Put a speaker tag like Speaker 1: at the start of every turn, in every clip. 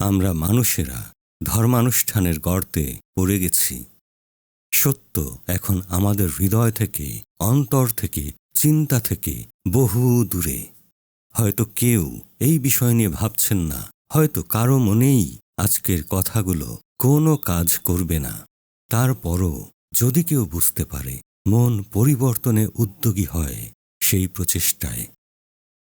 Speaker 1: আমরা মানুষেরা ধর্মানুষ্ঠানের গর্তে পড়ে গেছি। সত্য এখন আমাদের হৃদয় থেকে, অন্তর থেকে, চিন্তা থেকে বহু দূরে। হয়তো কেউ এই বিষয় নিয়ে ভাবছেন না, হয়তো কারও মনেই আজকের কথাগুলো কোনো কাজ করবে না। তারপরও যদি কেউ বুঝতে পারে, মন পরিবর্তনে উদ্যোগী হয় সেই প্রচেষ্টায়।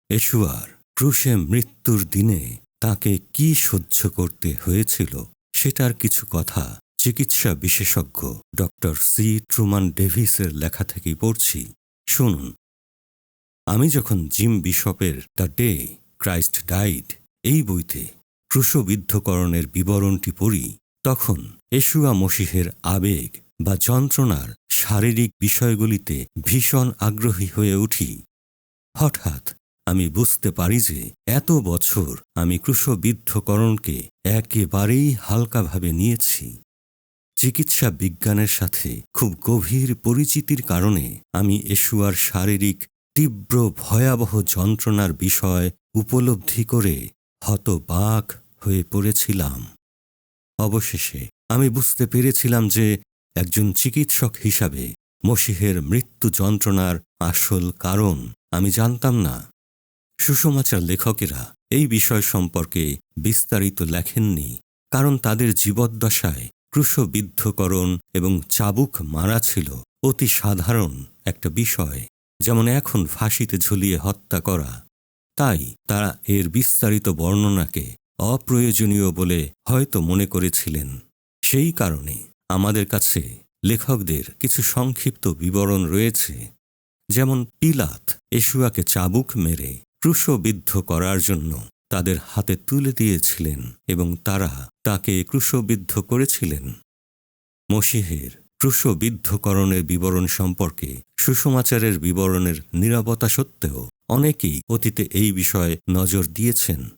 Speaker 1: এশুয়ার ক্রুশে মৃত্যুর দিনে তাকে কি সহ্য করতে হয়েছিল সেটার কিছু কথা চিকিৎসা বিশেষজ্ঞ ডক্টর সি ট্রুমান ডেভিসের লেখা থেকেই পড়ছি। শুনুন। আমি যখন জিম বিশপের দ্য ডে, ক্রাইস্ট ডাইড, এই বইতে ক্রুশবিদ্ধকরণের বিবরণটি পড়ি, তখন এশুয়া মসিহের আবেগ বা যন্ত্রণার শারীরিক বিষয়গুলিতে ভীষণ আগ্রহী হয়ে উঠি। হঠাৎ আমি বুঝতে পারি যে এত বছর আমি ক্রুশবিদ্ধকরণকে একেবারেই হালকাভাবে নিয়েছি। চিকিৎসা বিজ্ঞানের সাথে খুব গভীর পরিচিতির কারণে আমি এশুয়ার শারীরিক তীব্র ভয়াবহ যন্ত্রণার বিষয় উপলব্ধি করে হতবাক হয়ে পড়েছিলাম। অবশেষে আমি বুঝতে পেরেছিলাম যে একজন চিকিৎসক হিসাবে মসিহের মৃত্যু যন্ত্রণার আসল কারণ আমি জানতাম না। সুষমাচার লেখকেরা এই বিষয় সম্পর্কে বিস্তারিত লেখেননি, কারণ তাদের জীবদ্দশায় ক্রুশবিদ্ধকরণ এবং চাবুক মারা ছিল অতি সাধারণ একটা বিষয়, যেমন এখন ফাঁসিতে ঝুলিয়ে হত্যা করা। তাই তারা এর বিস্তারিত বর্ণনাকে অপ্রয়োজনীয় বলে হয়তো মনে করেছিলেন। সেই কারণে আমাদের কাছে লেখকদের কিছু সংক্ষিপ্ত বিবরণ রয়েছে, যেমন পিলাত, এশুয়াকে চাবুক মেরে ক্রুশবিদ্ধ করার জন্য তাদের হাতে তুলে দিয়েছিলেন এবং তারা তাকে ক্রুশবিদ্ধ করেছিলেন। মসিহের ক্রুশবিদ্ধকরণের বিবরণ সম্পর্কে সুষমাচারের বিবরণের নিরাপত্তা সত্ত্বেও অনেকেই অতীতে এই বিষয়ে নজর দিয়েছেন।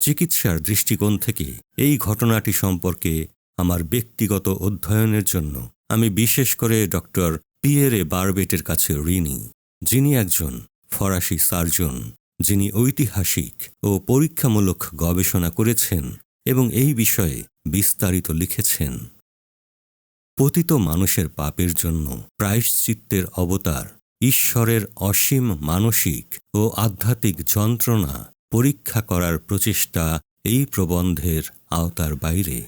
Speaker 1: চিকিৎসার দৃষ্টিকোণ থেকে এই ঘটনাটি সম্পর্কে আমার ব্যক্তিগত অধ্যয়নের জন্য আমি বিশেষ করে ডক্টর পিয়েরে বারবেটের কাছে ঋণী, যিনি একজন ফরাসি সার্জন। যিনি ঐতিহাসিক ও পরীক্ষামূলক গবেষণা করেছেন এবং এই বিষয়ে বিস্তারিত লিখেছেন। পতিত মানুষের পাপের জন্য প্রায়শ্চিত্তের অবতার, ঈশ্বরের অসীম মানসিক ও আধ্যাত্মিক যন্ত্রণা পরীক্ষা করার প্রচেষ্টা এই প্রবন্ধের আওতার বাইরে।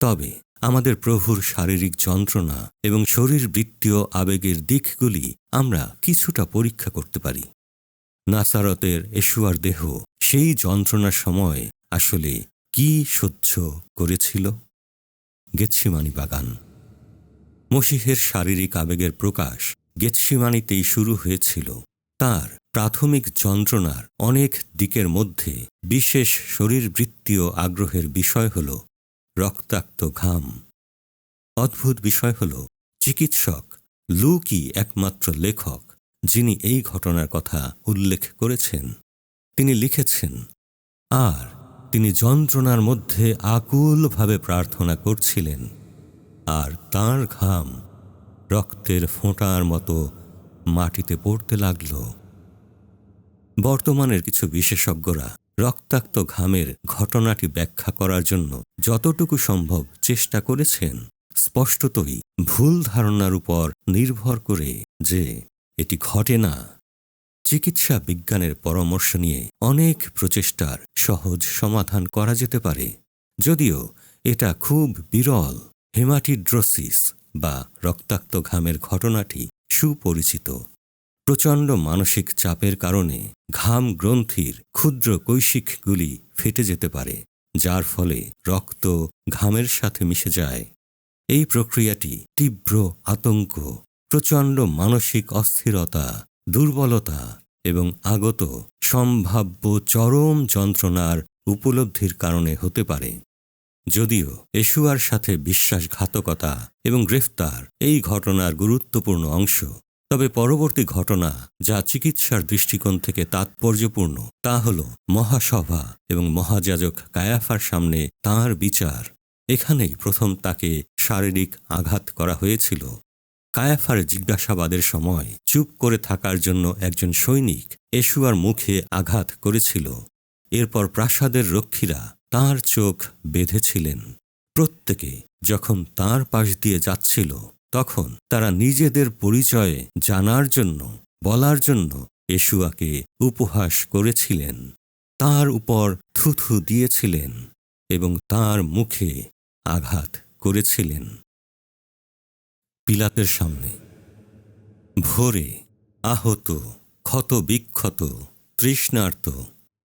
Speaker 1: তবে আমাদের প্রভুর শারীরিক যন্ত্রণা এবং শরীরবৃত্তীয় আবেগের দিকগুলি আমরা কিছুটা পরীক্ষা করতে পারি। নাসারতের এশুয়ার দেহ। সেই যন্ত্রণার সময় আসলে কি সহ্য করেছিল? গেচ্ছিমানি বাগান। মসিহের শারীরিক আবেগের প্রকাশ গেৎসিমানিতেই শুরু হয়েছিল। তার প্রাথমিক যন্ত্রণার অনেক দিকের মধ্যে বিশেষ শরীরবৃত্তীয় আগ্রহের বিষয় হল রক্তাক্ত ঘাম। অদ্ভুত বিষয় হল, চিকিৎসক লুকই একমাত্র লেখক যিনি এই ঘটনার কথা উল্লেখ করেছেন, তিনি লিখেছেন, আর তিনি যন্ত্রণার মধ্যে আকুলভাবে প্রার্থনা করছিলেন, আর তার ঘাম রক্তের ফোঁটার মতো মাটিতে পড়তে লাগল। বর্তমানের কিছু বিশেষজ্ঞরা রক্তাক্ত ঘামের ঘটনাটি ব্যাখ্যা করার জন্য যতটুকু সম্ভব চেষ্টা করেছেন, স্পষ্টতই ভুল ধারণার উপর নির্ভর করে যে এটি ঘটে না। চিকিৎসা বিজ্ঞানের পরামর্শ নিয়ে অনেক প্রচেষ্টার সহজ সমাধান করা যেতে পারে। যদিও এটা খুব বিরল। হেমাটিড্রোসিস বা রক্তাক্ত ঘামের ঘটনাটি সুপরিচিত। প্রচণ্ড মানসিক চাপের কারণে ঘাম গ্রন্থির ক্ষুদ্র কৈশিকগুলি ফেটে যেতে পারে, যার ফলে রক্ত ঘামের সাথে মিশে যায়। এই প্রক্রিয়াটি তীব্র আতঙ্ক প্রচণ্ড মানসিক অস্থিরতা, দুর্বলতা এবং আগত সম্ভাব্য চরম যন্ত্রণার উপলব্ধির কারণে হতে পারে। যদিও এশুয়ার সাথে বিশ্বাসঘাতকতা এবং গ্রেফতার এই ঘটনার গুরুত্বপূর্ণ অংশ, তবে পরবর্তী ঘটনা যা চিকিৎসার দৃষ্টিকোণ থেকে তাৎপর্যপূর্ণ তা হল মহাসভা এবং মহাযাজক কায়াফার সামনে তার বিচার। এখানেই প্রথম তাকে শারীরিক আঘাত করা হয়েছিল। কায়াফার জিজ্ঞাসাবাদের সময় চুপ করে থাকার জন্য একজন সৈনিক এশুয়ার মুখে আঘাত করেছিল। এরপর প্রাসাদের রক্ষীরা তার চোখ বেঁধেছিলেন। প্রত্যেকে যখন তার পাশ দিয়ে যাচ্ছিল, তখন তারা নিজেদের পরিচয় জানার জন্য, বলার জন্য এশুয়াকে উপহাস করেছিলেন। তার উপর থুথু দিয়েছিলেন এবং তার মুখে আঘাত করেছিলেন। পিলাতের সামনে। ভোরে আহত, ক্ষত বিক্ষত, তৃষ্ণার্ত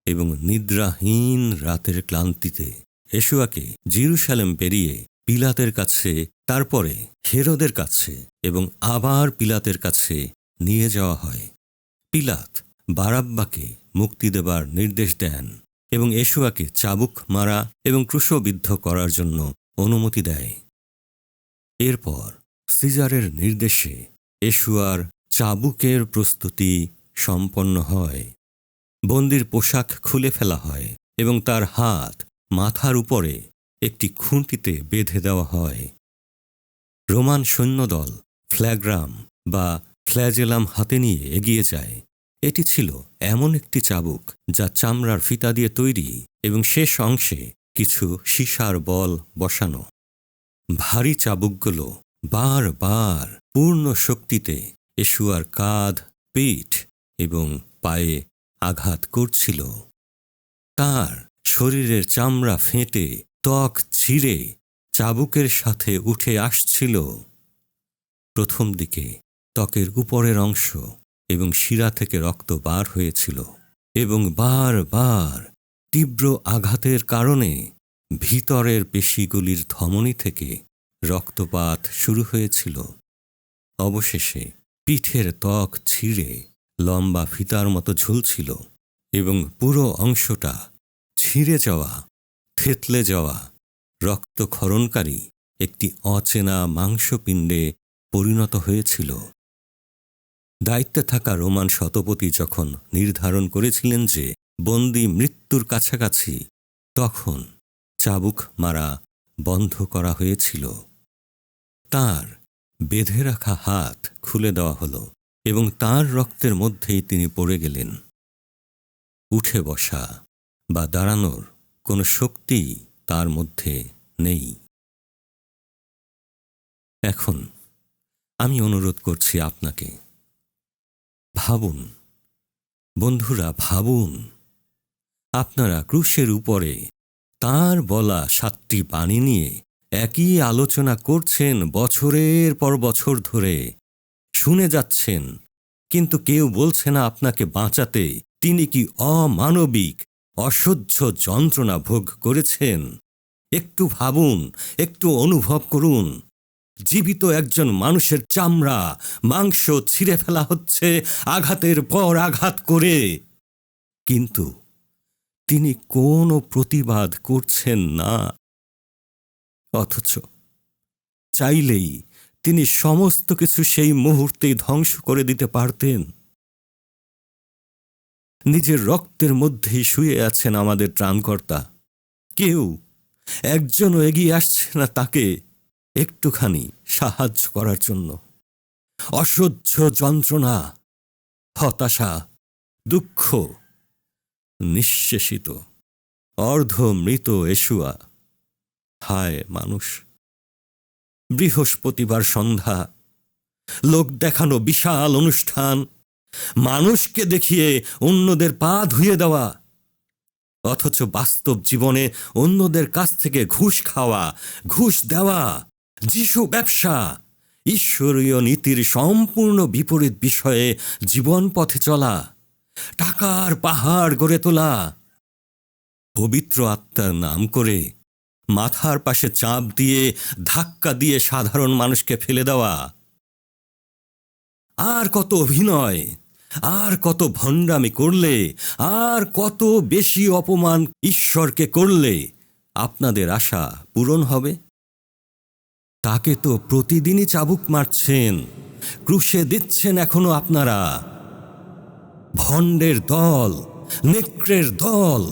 Speaker 1: এবং নিদ্রাহীন রাতের ক্লান্তিতে এশুয়াকে জিরুসালেম পেরিয়ে পিলাতের কাছে, তারপরে হেরোদের কাছে এবং আবার পিলাতের কাছে নিয়ে যাওয়া হয়। পিলাত বারাব্বাকে মুক্তি দেবার নির্দেশ দেন এবং এশুয়াকে চাবুক মারা এবং ক্রুশবিদ্ধ করার জন্য অনুমতি দেয়। এরপর সিজারের নির্দেশে এশুয়ার চাবুকের প্রস্তুতি সম্পন্ন হয়। বন্দির পোশাক খুলে ফেলা হয় এবং তার হাত মাথার উপরে একটি খুঁটিতে বেঁধে দেওয়া হয়। রোমান সৈন্যদল ফ্ল্যাগ্রাম বা ফ্ল্যাজেলাম হাতে নিয়ে এগিয়ে যায়। এটি ছিল এমন একটি চাবুক যা চামড়ার ফিতা দিয়ে তৈরি এবং শেষ অংশে কিছু সীসার বল বসানো। ভারী চাবুকগুলো বার বার পূর্ণ শক্তিতে এশুয়ার কাঁধ, পিঠ এবং পায়ে আঘাত করছিল। তার শরীরের চামড়া ফেটে ত্বক ছিঁড়ে চাবুকের সাথে উঠে আসছিল। প্রথম দিকে ত্বকের উপরের অংশ এবং শিরা থেকে রক্ত বার হয়েছিল এবং বার বার তীব্র আঘাতের কারণে ভিতরের পেশিগুলির ধমনী থেকে রক্তপাত শুরু হয়েছিল। অবশেষে পিঠের ত্বক ছিঁড়ে লম্বা ফিতার মতো ঝুলছিল এবং পুরো অংশটা ছিঁড়ে যাওয়া, থেতলে যাওয়া রক্তক্ষরণকারী একটি অচেনা মাংসপিণ্ডে পরিণত হয়েছিল। দায়িত্বে থাকা রোমান শতপতি যখন নির্ধারণ করেছিলেন যে বন্দি মৃত্যুর কাছাকাছি, তখন চাবুক মারা বন্ধ করা হয়েছিল। তার বেঁধে রাখা হাত খুলে দেওয়া হলো এবং তার রক্তের মধ্যেই তিনি পড়ে গেলেন। উঠে বসা বা দাঁড়ানোর কোনো শক্তি তার মধ্যে নেই। এখন আমি অনুরোধ করছি আপনাকে, ভাবুন, বন্ধুরা ভাবুন, আপনারা ক্রুশের উপরে তার বলা সাতটি বাণী নিয়ে একই আলোচনা করছেন বছরের পর বছর ধরে। শুনে যাচ্ছেন। কিন্তু কেউ বলছে না আপনাকে বাঁচাতে। তিনি কি অমানবিক, অসহ্য যন্ত্রণা ভোগ করেছেন? একটু ভাবুন, একটু অনুভব করুন। জীবিত একজন মানুষের চামড়া, মাংস ছিঁড়ে ফেলা হচ্ছে আঘাতের পর আঘাত করে। কিন্তু তিনি কোনো প্রতিবাদ করছেন না। অথচ চাইলেই তিনি সমস্ত কিছু সেই মুহূর্তেই ধ্বংস করে দিতে পারতেন। নিজের রক্তের মধ্যেই শুয়ে আছেন আমাদের ত্রাণকর্তা। কেউ একজনও এগিয়ে আসছে না তাকে একটুখানি সাহায্য করার জন্য। অসহ্য যন্ত্রণা, হতাশা, দুঃখ নিঃশেষিত। অর্ধ মৃত এশুয়া। হায় মানুষ। বৃহস্পতিবার সন্ধ্যা, লোক দেখানো বিশাল অনুষ্ঠান, মানুষকে দেখিয়ে অন্যদের পা ধুয়ে দেওয়া, অথচ বাস্তব জীবনে অন্যদের কাছ থেকে ঘুষ খাওয়া, ঘুষ দেওয়া, যিশু ব্যবসা, ঈশ্বরীয় নীতির সম্পূর্ণ বিপরীত বিষয়ে জীবন পথে চলা, টাকার পাহাড় গড়ে তোলা, পবিত্র আত্মার নাম করে মাথার পাশে চাপ দিয়ে, ধাক্কা দিয়ে সাধারণ মানুষকে ফেলে দেওয়া। আর কত অভিনয়, আর কত ভণ্ডামি করলে, আর কত বেশি অপমান ঈশ্বরকে করলে আপনাদের আশা পূরণ হবে? তাকে তো প্রতিদিনই চাবুক মারছেন, ক্রুশে দিচ্ছেন এখনও আপনারা। ভণ্ডের দল, নেকড়ের দল